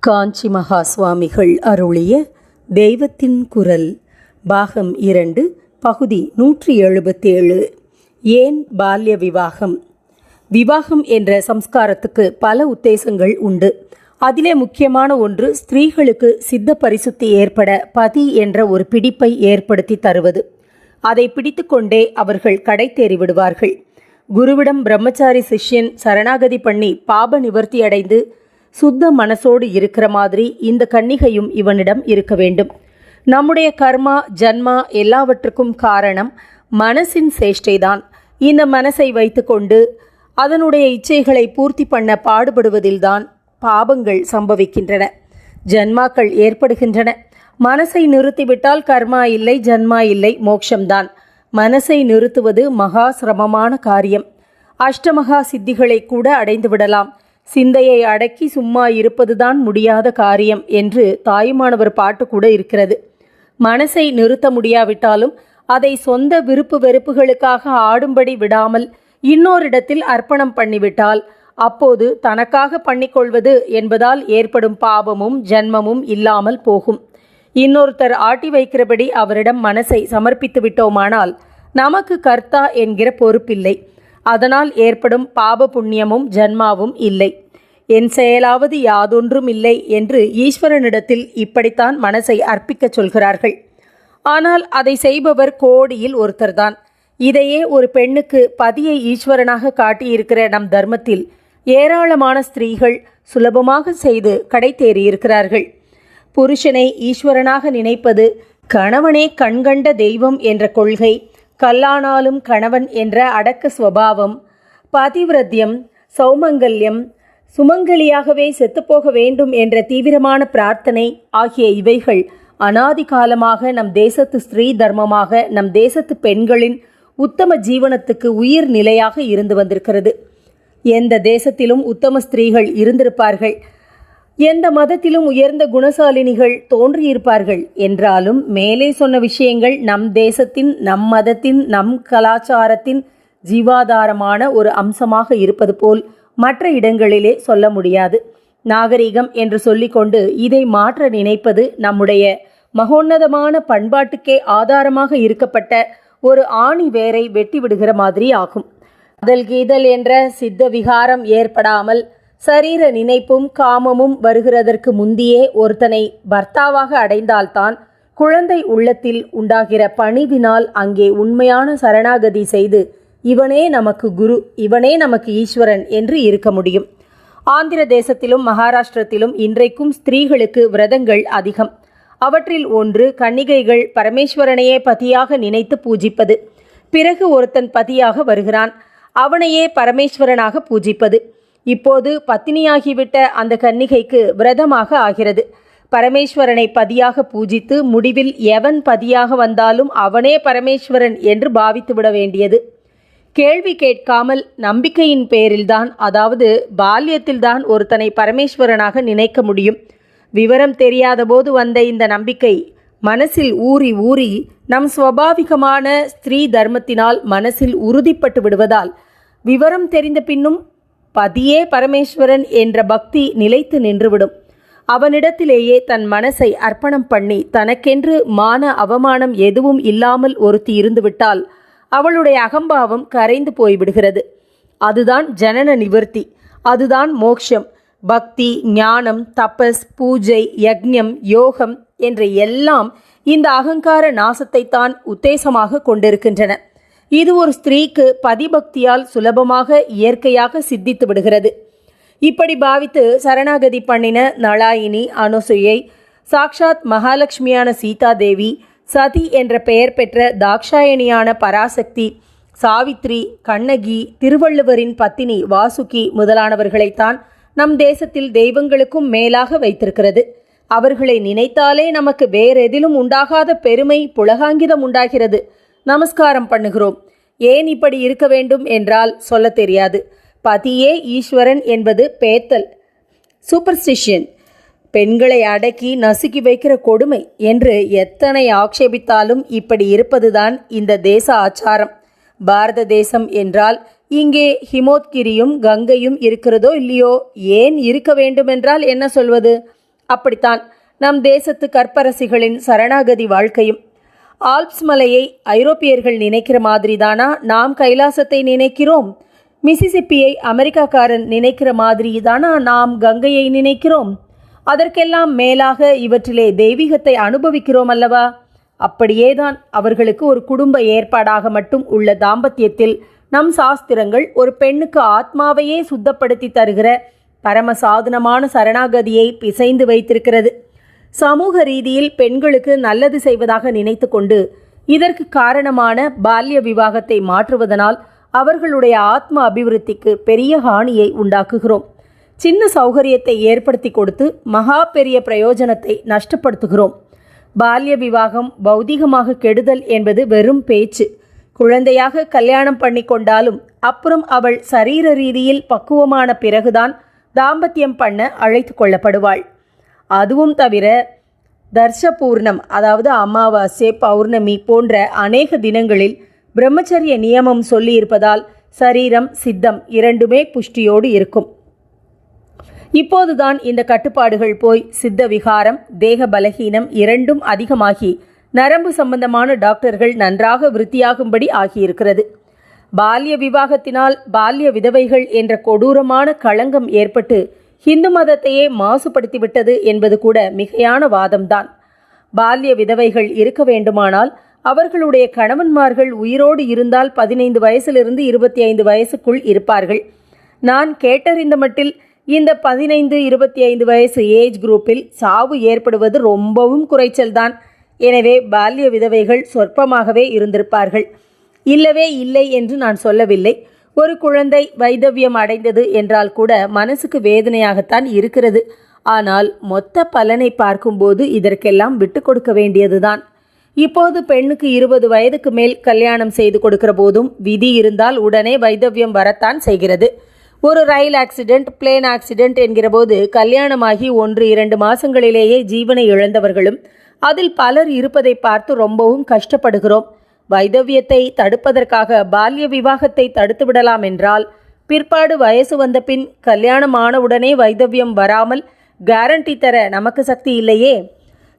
காஞ்சி மகா சுவாமிகள் அருளிய தெய்வத்தின் குரல் பாகம் இரண்டு பகுதி நூற்றி எழுபத்தேழு. ஏன் பால்ய விவாகம்? விவாகம் என்ற சம்ஸ்காரத்துக்கு பல உத்தேசங்கள் உண்டு. அதிலே முக்கியமான ஒன்று ஸ்திரீகளுக்கு சித்த பரிசுத்தி ஏற்பட பதி என்ற ஒரு பிடிப்பை ஏற்படுத்தி தருவது. அதை பிடித்துக்கொண்டே அவர்கள் கடை தேறி விடுவார்கள். குருவிடம் பிரம்மச்சாரி சிஷ்யன் சரணாகதி பண்ணி பாப நிவர்த்தி அடைந்து சுத்த மனசோடு இருக்கிற மாதிரி இந்த கன்னிகையும் இவனிடம் இருக்க வேண்டும். நம்முடைய கர்மா ஜன்மா எல்லாவற்றுக்கும் காரணம் மனசின் சேஷ்டைதான். இந்த மனசை வைத்துக்கொண்டு அதனுடைய இச்சைகளை பூர்த்தி பண்ண பாடுபடுவதில்தான் பாபங்கள் சம்பவிக்கின்றன. ஜன்மாக்கள் ஏற்படுகின்றன. மனசை நிறுத்திவிட்டால் கர்மா இல்லை ஜன்மா இல்லை மோட்சம்தான் மனசை நிறுத்துவது மகா சிரமமான காரியம். அஷ்டமகா சித்திகளை கூட அடைந்து விடலாம் சிந்தையை அடக்கி சும்மா இருப்பதுதான் முடியாத காரியம் என்று தாயுமானவர் பாட்டு கூட இருக்கிறது. மனசை நிறுத்த முடியாவிட்டாலும் அதை சொந்த விருப்பு வெறுப்புகளுக்காக ஆடும்படி விடாமல் இன்னோரிடத்தில் அர்ப்பணம் பண்ணிவிட்டால் அப்போது தனக்காக பண்ணிக்கொள்வது என்பதால் ஏற்படும் பாவமும் ஜன்மமும் இல்லாமல் போகும். இன்னொருத்தர் ஆட்டி வைக்கிறபடி அவரிடம் மனசை சமர்ப்பித்து விட்டோமானால் நமக்கு கர்த்தா என்கிற பொறுப்பில்லை. அதனால் ஏற்படும் பாப புண்ணியமும் ஜன்மாவும் இல்லை. என் செயலாவது யாதொன்றும் இல்லை என்று ஈஸ்வரனிடத்தில் இப்படித்தான் மனசை அர்ப்பிக்கச் சொல்கிறார்கள். ஆனால் அதை செய்பவர் கோடியில் ஒருத்தர்தான். இதையே ஒரு பெண்ணுக்கு பதியை ஈஸ்வரனாக காட்டியிருக்கிற நம் தர்மத்தில் ஏராளமான ஸ்திரீகள் சுலபமாக செய்து கடை தேறியிருக்கிறார்கள் புருஷனை ஈஸ்வரனாக நினைப்பது கணவனே கண்கண்ட தெய்வம் என்ற கொள்கை கல்லானாலும் கணவன் என்ற அடக்க சுவாவம் பதிவிரத்தியம் சௌமங்கல்யம் சுமங்கலியாகவே செத்துப்போக வேண்டும் என்ற தீவிரமான பிரார்த்தனை ஆகிய இவைகள் அனாதி காலமாக நம் தேசத்து ஸ்திரீ தர்மமாக நம் தேசத்து பெண்களின் உத்தம ஜீவனத்துக்கு உயிர் நிலையாக இருந்து வந்திருக்கிறது. எந்த தேசத்திலும் உத்தம ஸ்திரீகள் இருந்திருப்பார்கள். எந்த மதத்திலும் உயர்ந்த குணசாலினிகள் தோன்றியிருப்பார்கள் என்றாலும் மேலே சொன்ன விஷயங்கள் நம் தேசத்தின் நம் மதத்தின் நம் கலாச்சாரத்தின் ஜீவாதாரமான ஒரு அம்சமாக இருப்பது போல் மற்ற இடங்களிலே சொல்ல முடியாது. நாகரிகம் என்று சொல்லிக்கொண்டு இதை மாற்ற நினைப்பது நம்முடைய மகோன்னதமான பண்பாட்டுக்கே ஆதாரமாக இருக்கப்பட்ட ஒரு ஆணி வேரை வெட்டி விடுகிற மாதிரி ஆகும். அதல் கீதல் என்ற சித்த விகாரம் ஏற்படாமல் சரீர நினைப்பும் காமமும் வருகிறதற்கு முந்தியே ஒருத்தனை பர்த்தாவாக அடைந்தால்தான் குழந்தை உள்ளத்தில் உண்டாகிற பணிவினால் அங்கே உண்மையான சரணாகதி செய்து இவனே நமக்கு குரு இவனே நமக்கு ஈஸ்வரன் என்று இருக்க முடியும். ஆந்திர தேசத்திலும் மகாராஷ்டிரத்திலும் இன்றைக்கும் ஸ்திரீகளுக்கு விரதங்கள் அதிகம். அவற்றில் ஒன்று கன்னிகைகள் பரமேஸ்வரனையே பதியாக நினைத்து பூஜிப்பது. பிறகு ஒருத்தன் பதியாக வருகிறான். அவனையே பரமேஸ்வரனாக பூஜிப்பது. இப்போது பத்தினியாகிவிட்ட அந்த கன்னிகைக்கு விரதமாக ஆகிறது. பரமேஸ்வரனை பதியாக பூஜித்து முடிவில் எவன் பதியாக வந்தாலும் அவனே பரமேஸ்வரன் என்று பாவித்து விட வேண்டியது. கேள்வி கேட்காமல் நம்பிக்கையின் பேரில்தான் அதாவது பால்யத்தில்தான் ஒருத்தனை பரமேஸ்வரனாக நினைக்க முடியும். விவரம் தெரியாத போது வந்த இந்த நம்பிக்கை மனசில் ஊறி ஊறி நம் சுவாபாவிகமான ஸ்திரீ தர்மத்தினால் மனசில் உறுதிப்பட்டு விடுவதால் விவரம் தெரிந்த பின்னும் பதியே பரமேஸ்வரன் என்ற பக்தி நிலைத்து நின்றுவிடும். அவனிடத்திலேயே தன் மனசை அர்ப்பணம் பண்ணி தனக்கென்று மான அவமானம் எதுவும் இல்லாமல் ஒருத்தி இருந்துவிட்டால் அவளுடைய அகம்பாவம் கரைந்து போய்விடுகிறது. அதுதான் ஜனன நிவர்த்தி அதுதான் மோக்ஷம். பக்தி ஞானம் தபஸ் பூஜை யக்ஞம் யோகம் என்ற எல்லாம் இந்த அகங்கார நாசத்தை தான் உத்தேசமாக கொண்டிருக்கின்றன. இது ஒரு ஸ்திரீக்கு பதிபக்தியால் சுலபமாக இயற்கையாக சித்தித்து விடுகிறது. இப்படி பாவித்து சரணாகதி பண்ணின நளாயினி அனுசுயை சாக்ஷாத் மகாலட்சுமியான சீதாதேவி சதி என்ற பெயர் பெற்ற தாக்ஷாயணியான பராசக்தி சாவித்ரி கண்ணகி திருவள்ளுவரின் பத்தினி வாசுகி முதலானவர்களைத்தான் நம் தேசத்தில் தெய்வங்களுக்கும் மேலாக வைத்திருக்கிறது. அவர்களை நினைத்தாலே நமக்கு வேறெதிலும் உண்டாகாத பெருமை புலகாங்கிதம் உண்டாகிறது. நமஸ்காரம் பண்ணுகிறோம். ஏன் இப்படி இருக்க வேண்டும் என்றால் சொல்ல தெரியாது. பதியே ஈஸ்வரன் என்பது பேத்தல் சூப்பர்ஸ்டிஷியன் பெண்களை அடக்கி நசுக்கி வைக்கிற கொடுமை என்று எத்தனை ஆக்ஷேபித்தாலும் இப்படி இருப்பதுதான் இந்த தேச ஆச்சாரம். பாரத தேசம் என்றால் இங்கே ஹிமோத்கிரியும் கங்கையும் இருக்கிறதோ இல்லையோ? ஏன் இருக்க வேண்டுமென்றால் என்ன சொல்வது? அப்படித்தான். நம் தேசத்து கற்பரசிகளின் சரணாகதி வாழ்க்கையும் ஆல்ப்ஸ் மலையை ஐரோப்பியர்கள் நினைக்கிற மாதிரிதானா? நாம் கைலாசத்தை நினைக்கிறோம். மிசிசிப்பியை அமெரிக்காக்காரன் நினைக்கிற மாதிரி தானா நாம் கங்கையை நினைக்கிறோம். அதற்கெல்லாம் மேலாக இவற்றிலே தெய்வீகத்தை அனுபவிக்கிறோம் அல்லவா? அப்படியேதான் அவர்களுக்கு ஒரு குடும்ப ஏற்பாடாக மட்டும் உள்ள தாம்பத்தியத்தில் நம் சாஸ்திரங்கள் ஒரு பெண்ணுக்கு ஆத்மாவையே சுத்தப்படுத்தி தருகிற பரம சாதனமான சரணாகதியை பிசைந்து வைத்திருக்கிறது. சமூக ரீதியில் பெண்களுக்கு நல்லது செய்வதாக நினைத்து கொண்டு இதற்கு காரணமான பால்ய விவாகத்தை மாற்றுவதனால் அவர்களுடைய ஆத்ம அபிவிருத்திக்கு பெரிய ஹானியை உண்டாக்குகிறோம். சின்ன சௌகரியத்தை ஏற்படுத்தி கொடுத்து மகா பெரிய பிரயோஜனத்தை நஷ்டப்படுத்துகிறோம். பால்ய விவாகம் பௌதிகமாக கெடுதல் என்பது வெறும் பேச்சு. குழந்தையாக கல்யாணம் பண்ணி கொண்டாலும் அப்புறம் அவள் சரீர ரீதியில் பக்குவமான பிறகுதான் தாம்பத்தியம் பண்ண அழைத்து கொள்ளப்படுவாள். அதுவும் தவிர தர்ஷபூர்ணம் அதாவது அமாவாசை பௌர்ணமி போன்ற அநேக தினங்களில் பிரம்மச்சரிய நியமம் சொல்லியிருப்பதால் சரீரம் சித்தம் இரண்டுமே புஷ்டியோடு இருக்கும். இப்போதுதான் இந்த கட்டுப்பாடுகள் போய் சித்த விகாரம் தேக பலகீனம் இரண்டும் அதிகமாகி நரம்பு சம்பந்தமான டாக்டர்கள் நன்றாக விருத்தியாகும்படி ஆகியிருக்கிறது. பால்ய விவாகத்தினால் பால்ய விதவைகள் என்ற கொடூரமான களங்கம் ஏற்பட்டு ஹிந்து மதத்தையே மாசுபடுத்திவிட்டது என்பது கூட மிகையான வாதம்தான். பால்ய விதவைகள் இருக்க வேண்டுமானால் அவர்களுடைய கணவன்மார்கள் உயிரோடு இருந்தால் பதினைந்து வயசிலிருந்து இருபத்தி ஐந்து வயசுக்குள் இருப்பார்கள். நான் கேட்டறிந்த மட்டில் இந்த பதினைந்து இருபத்தி ஐந்து வயசு ஏஜ் குரூப்பில் சாவு ஏற்படுவது ரொம்பவும் குறைச்சல்தான். எனவே பால்ய விதவைகள் சொற்பமாகவே இருந்திருப்பார்கள். இல்லவே இல்லை என்று நான் சொல்லவில்லை. ஒரு குழந்தை வைதவியம் அடைந்தது என்றால் கூட மனசுக்கு வேதனையாகத்தான் இருக்கிறது. ஆனால் மொத்த பலனை பார்க்கும்போது இதற்கெல்லாம் விட்டு கொடுக்க வேண்டியதுதான். இப்போது பெண்ணுக்கு இருபது வயதுக்கு மேல் கல்யாணம் செய்து கொடுக்கிற போதும் விதி இருந்தால் உடனே வைதவியம் வரத்தான் செய்கிறது. ஒரு ரயில் ஆக்சிடென்ட் பிளேன் ஆக்சிடென்ட் என்கிற போது கல்யாணமாகி ஒன்று இரண்டு மாசங்களிலேயே ஜீவனை இழந்தவர்களும் அதில் பலர் இருப்பதை பார்த்து ரொம்பவும் கஷ்டப்படுகிறோம். வைதவியத்தை தடுப்பதற்காக பால்ய விவாகத்தை தடுத்து விடலாம் என்றால் பிற்பாடு வயசு வந்த பின் கல்யாணம் ஆனவுடனே வைதவியம் வராமல் கேரண்டி தர நமக்கு சக்தி இல்லையே?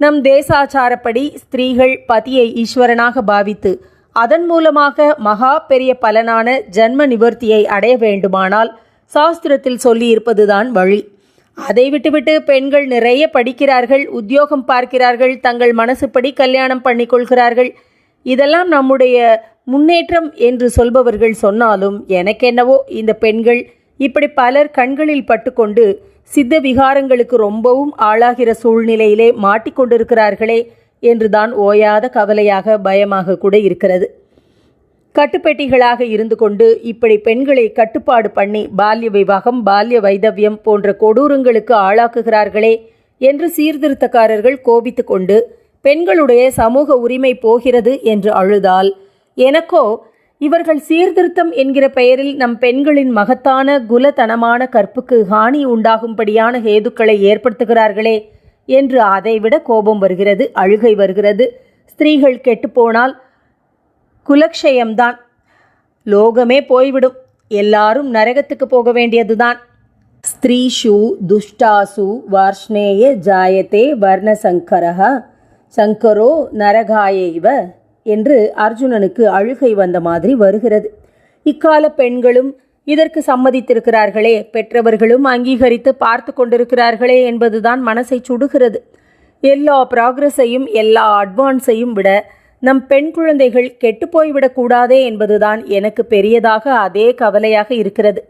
நம் தேசாச்சாரப்படி ஸ்திரீகள் பதியை ஈஸ்வரனாக பாவித்து அதன் மூலமாக மகா பெரிய பலனான ஜன்ம நிவர்த்தியை அடைய வேண்டுமானால் சாஸ்திரத்தில் சொல்லியிருப்பதுதான் வழி. அதை விட்டுவிட்டு பெண்கள் நிறைய படிக்கிறார்கள் உத்தியோகம் பார்க்கிறார்கள் தங்கள் மனசுப்படி கல்யாணம் பண்ணிக்கொள்கிறார்கள் இதெல்லாம் நம்முடைய முன்னேற்றம் என்று சொல்பவர்கள் சொன்னாலும் எனக்கென்னவோ இந்த பெண்கள் இப்படி பலர் கண்களில் பட்டுக்கொண்டு சித்த விகாரங்களுக்கு ரொம்பவும் ஆளாகிற சூழ்நிலையிலே மாட்டிக்கொண்டிருக்கிறார்களே என்றுதான் ஓயாத கவலையாக பயமாக கூட இருக்கிறது. கட்டுப்பெட்டிகளாக இருந்து கொண்டு இப்படி பெண்களை கட்டுப்பாடு பண்ணி பால்ய விவாகம் பால்ய வைதவியம் போன்ற கொடூரங்களுக்கு ஆளாக்குகிறார்களே என்று சீர்திருத்தக்காரர்கள் கோபித்து கொண்டு பெண்களுடைய சமூக உரிமை போகிறது என்று அழுதால் எனக்கோ இவர்கள் சீர்திருத்தம் என்கிற பெயரில் நம் பெண்களின் மகத்தான குலத்தனமான கற்புக்கு ஹானி உண்டாகும்படியான ஹேதுக்களை ஏற்படுத்துகிறார்களே என்று அதைவிட கோபம் வருகிறது அழுகை வருகிறது. ஸ்திரீகள் கெட்டுப்போனால் குலக்ஷயம்தான். லோகமே போய்விடும். எல்லாரும் நரகத்துக்கு போக வேண்டியதுதான். ஸ்திரீஷு துஷ்டாசு வார்ஷ்ணேய ஜாயத்தே வர்ணசங்கரஹ சங்கரோ நரகாயைவ என்று அர்ஜுனனுக்கு அழுகை வந்த மாதிரி வருகிறது. இக்கால பெண்களும் இதற்கு சம்மதித்திருக்கிறார்களே பெற்றவர்களும் அங்கீகரித்து பார்த்து கொண்டிருக்கிறார்களே என்பதுதான் மனசை சுடுகிறது. எல்லா ப்ராக்ரஸையும் எல்லா அட்வான்ஸையும் விட நம் பெண் குழந்தைகள் கெட்டுப்போய்விடக்கூடாதே என்பதுதான் எனக்கு பெரியதாக அதே கவலையாக இருக்கிறது.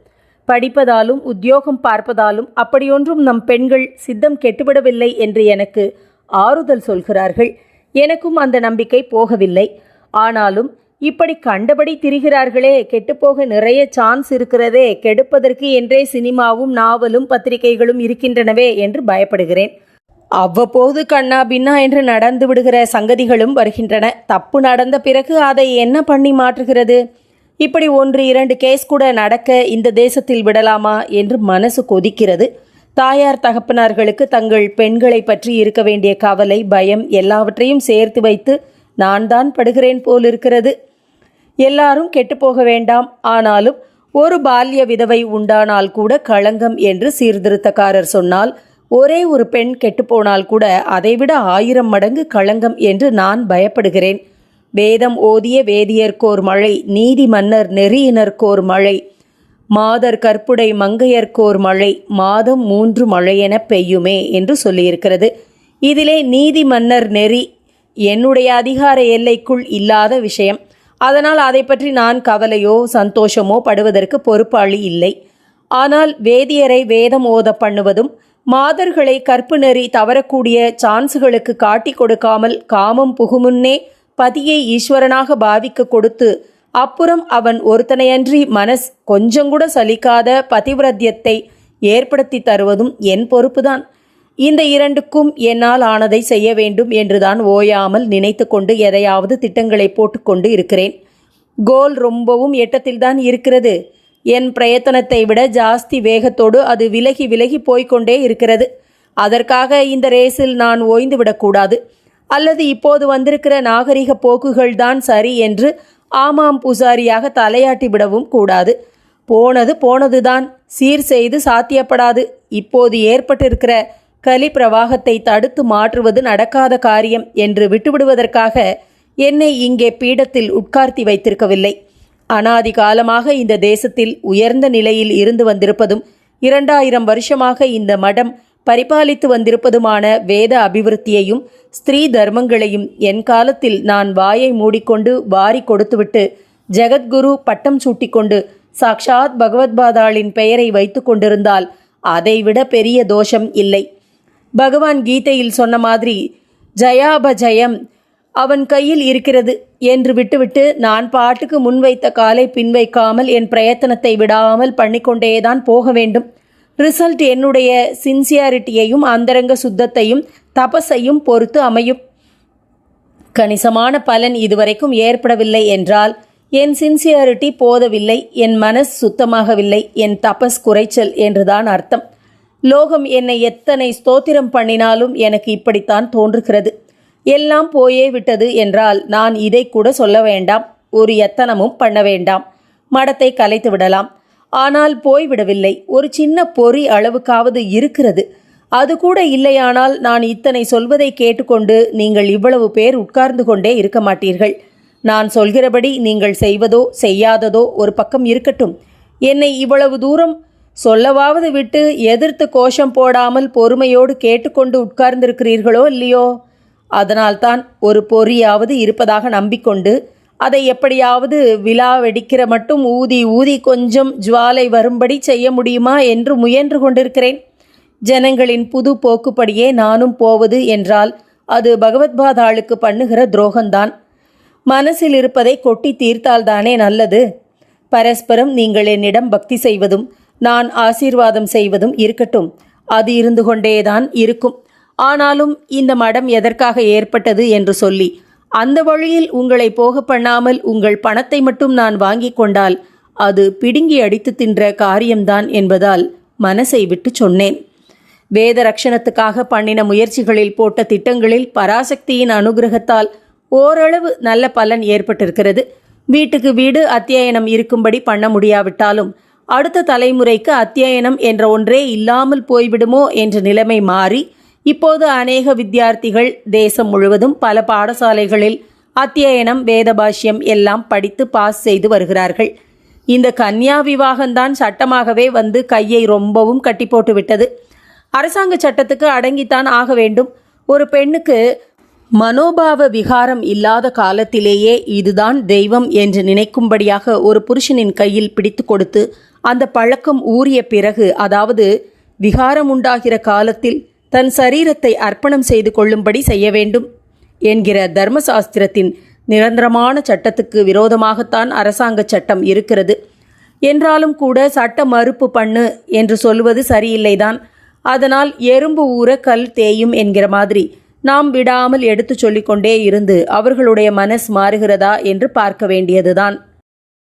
படிப்பதாலும் உத்தியோகம் பார்ப்பதாலும் அப்படியொன்றும் நம் பெண்கள் சித்தம் கெட்டுவிடவில்லை என்று எனக்கு ஆறுதல் சொல்கிறார்கள். எனக்கும் அந்த நம்பிக்கை போகவில்லை. ஆனாலும் இப்படி கண்டபடி திரிகிறார்களே கெட்டுப்போக நிறைய சான்ஸ் இருக்கிறதே கெடுப்பதற்கு என்றே சினிமாவும் நாவலும் பத்திரிகைகளும் இருக்கின்றனவே என்று பயப்படுகிறேன். அவ்வப்போது கண்ணா பின்னா என்று நடந்து விடுகிற சங்கதிகளும் வருகின்றன. தப்பு நடந்த பிறகு அதை என்ன பண்ணி மாற்றுகிறது? இப்படி ஒன்று இரண்டு கேஸ் கூட நடக்க இந்த தேசத்தில் விடலாமா என்று மனசு கொதிக்கிறது. தாயார் தகப்பனார்களுக்கு தங்கள் பெண்களை பற்றி இருக்க வேண்டிய கவலை பயம் எல்லாவற்றையும் சேர்த்து வைத்து நான் தான் படுகிறேன் போலிருக்கிறது. எல்லாரும் கெட்டுப்போக வேண்டாம். ஆனாலும் ஒரு பால்ய விதவை உண்டானால் கூட களங்கம் என்று சீர்திருத்தக்காரர் சொன்னால் ஒரே ஒரு பெண் கெட்டுப்போனால் கூட அதைவிட ஆயிரம் மடங்கு களங்கம் என்று நான் பயப்படுகிறேன். வேதம் ஓதிய வேதியர்க்கோர் மழை நீதி மன்னர் நெறியினர்க்கோர் மழை மாதர் கற்புடை மங்கையர்க்கோர் மழை மாதம் மூன்று மழையென பெய்யுமே என்று சொல்லியிருக்கிறது. இதிலே நீதி மன்னர் நெறி என்னுடைய அதிகார எல்லைக்குள் இல்லாத விஷயம். அதனால் அதை பற்றி நான் கவலையோ சந்தோஷமோ படுவதற்கு பொறுப்பாளி இல்லை. ஆனால் வேதியரை வேதம் ஓத பண்ணுவதும் மாதர்களை கற்பு நெறி தவறக்கூடிய சான்ஸுகளுக்கு காட்டி கொடுக்காமல் காமம் புகுமுன்னே பதியை ஈஸ்வரனாக பாவிக்க கொடுத்து அப்புறம் அவன் ஒருத்தனையன்றி மனஸ் கொஞ்சங்கூட சலிக்காத பதிவிரத்தியத்தை ஏற்படுத்தி தருவதும் என் பொறுப்புதான். இந்த இரண்டுக்கும் என்னால் ஆனதை செய்ய வேண்டும் என்றுதான் ஓயாமல் நினைத்து கொண்டு எதையாவது திட்டங்களை போட்டுக்கொண்டு இருக்கிறேன். கோல் ரொம்பவும் எட்டத்தில்தான் இருக்கிறது. என் பிரயத்தனத்தை விட ஜாஸ்தி வேகத்தோடு அது விலகி விலகி போய்க்கொண்டே இருக்கிறது. அதற்காக இந்த ரேஸில் நான் ஓய்ந்து விடக்கூடாது அல்லது இப்போது வந்திருக்கிற நாகரிக போக்குகள்தான் சரி என்று ஆமாம் பூசாரியாக தலையாட்டி விடவும் கூடாது. போனது போனதுதான். சீர் செய்து சாத்தியப்படாது. இப்போது ஏற்பட்டிருக்கிற கலி பிரவாகத்தை தடுத்து மாற்றுவது நடக்காத காரியம் என்று விட்டுவிடுவதற்காக என்னை இங்கே பீடத்தில் உட்கார்த்தி வைத்திருக்கவில்லை. அனாதி காலமாக இந்த தேசத்தில் உயர்ந்த நிலையில் இருந்து வந்திருப்பதும் இரண்டாயிரம் வருஷமாக இந்த மடம் பரிபாலித்து வந்திருப்பதுமான வேத அபிவிருத்தியையும் ஸ்திரீ தர்மங்களையும் என் காலத்தில் நான் வாயை மூடிக்கொண்டு வாரி கொடுத்துவிட்டு ஜெகத்குரு பட்டம் சூட்டிக்கொண்டு சாக்ஷாத் பகவத்பாதாளின் பெயரை வைத்து கொண்டிருந்தால் அதைவிட பெரிய தோஷம் இல்லை. பகவான் கீதையில் சொன்ன மாதிரி ஜயாபஜயம் அவன் கையில் இருக்கிறது என்று விட்டுவிட்டு நான் பாட்டுக்கு முன்வைத்த காலை பின்வைக்காமல் என் பிரயத்தனத்தை விடாமல் பண்ணிக்கொண்டேதான் போக வேண்டும். ரிசல்ட் என்னுடைய சின்சியாரிட்டியையும் அந்தரங்க சுத்தத்தையும் தபஸையும் பொறுத்து அமையும். கணிசமான பலன் இதுவரைக்கும் ஏற்படவில்லை என்றால் என் சின்சியாரிட்டி போதவில்லை என் மனஸ் சுத்தமாகவில்லை என் தபஸ் குறைச்சல் என்றுதான் அர்த்தம். லோகம் என்னை எத்தனை ஸ்தோத்திரம் பண்ணினாலும் எனக்கு இப்படித்தான் தோன்றுகிறது. எல்லாம் போயே விட்டது என்றால் நான் இதை கூட சொல்ல வேண்டாம் ஒரு எத்தனமும் பண்ண வேண்டாம். மடத்தை கலைத்து விடலாம். ஆனால் போய்விடவில்லை. ஒரு சின்ன பொறி அளவுக்காவது இருக்கிறது. அது கூட இல்லையானால் நான் இத்தனை சொல்வதை கேட்டுக்கொண்டு நீங்கள் இவ்வளவு பேர் உட்கார்ந்து கொண்டே இருக்க மாட்டீர்கள். நான் சொல்கிறபடி நீங்கள் செய்வதோ செய்யாததோ ஒரு பக்கம் இருக்கட்டும். என்னை இவ்வளவு தூரம் சொல்லவாவது விட்டு எதிர்த்து கோஷம் போடாமல் பொறுமையோடு கேட்டுக்கொண்டு உட்கார்ந்திருக்கிறீர்களோ இல்லையோ? அதனால்தான் ஒரு பொறியாவது இருப்பதாக நம்பிக்கொண்டு அதை எப்படியாவது விழா வெடிக்கிற மட்டும் ஊதி ஊதி கொஞ்சம் ஜுவாலை வரும்படி செய்ய முடியுமா என்று முயன்று கொண்டிருக்கிறேன். ஜனங்களின் புது போக்குப்படியே நானும் போவது என்றால் அது பகவத்பாதாளுக்கு பண்ணுகிற துரோகம்தான். மனசில் இருப்பதை கொட்டி தீர்த்தால்தானே நல்லது. பரஸ்பரம் நீங்கள் என்னிடம் பக்தி செய்வதும் நான் ஆசீர்வாதம் செய்வதும் இருக்கட்டும். அது இருந்து கொண்டேதான் இருக்கும். ஆனாலும் இந்த மடம் எதற்காக ஏற்பட்டது என்று சொல்லி அந்த வழியில் உங்களை போக பண்ணாமல் உங்கள் பணத்தை மட்டும் நான் வாங்கி கொண்டால் அது பிடுங்கி அடித்து தின்ற காரியம்தான் என்பதால் மனசை விட்டு சொன்னேன். வேத ரக்ஷணத்துக்காக பண்ணின முயற்சிகளில் போட்ட திட்டங்களில் பராசக்தியின் அனுகிரகத்தால் ஓரளவு நல்ல பலன் ஏற்பட்டிருக்கிறது. வீட்டுக்கு வீடு அத்தியாயனம் இருக்கும்படி பண்ண முடியாவிட்டாலும் அடுத்த தலைமுறைக்கு அத்தியாயனம் என்ற ஒன்றே இல்லாமல் போய்விடுமோ என்ற நிலைமை மாறி இப்போது அநேக வித்தியார்த்திகள் தேசம் முழுவதும் பல பாடசாலைகளில் அத்தியனம் வேதபாஷ்யம் எல்லாம் படித்து பாஸ் செய்து வருகிறார்கள். இந்த கன்யா விவாகம்தான் சட்டமாகவே வந்து கையை ரொம்பவும் கட்டி போட்டு விட்டது அரசாங்க சட்டத்துக்கு அடங்கித்தான் ஆக வேண்டும். ஒரு பெண்ணுக்கு மனோபாவ விகாரம் இல்லாத காலத்திலேயே இதுதான் தெய்வம் என்று நினைக்கும்படியாக ஒரு புருஷனின் கையில் பிடித்து கொடுத்து அந்த பழக்கம் ஊறிய பிறகு அதாவது விகாரம் உண்டாகிற காலத்தில் தன் சரீரத்தை அர்ப்பணம் செய்து கொள்ளும்படி செய்ய வேண்டும் என்கிற தர்மசாஸ்திரத்தின் நிரந்தரமான சட்டத்துக்கு விரோதமாகத்தான் அரசாங்க சட்டம் இருக்கிறது. என்றாலும் கூட சட்ட மறுப்பு பண்ணு என்று சொல்வது சரியில்லைதான். அதனால் எறும்பு ஊற கல் தேயும் என்கிற மாதிரி நாம் விடாமல் எடுத்து சொல்லிக்கொண்டே இருந்து அவர்களுடைய மனஸ் மாறுகிறதா என்று பார்க்க வேண்டியதுதான்.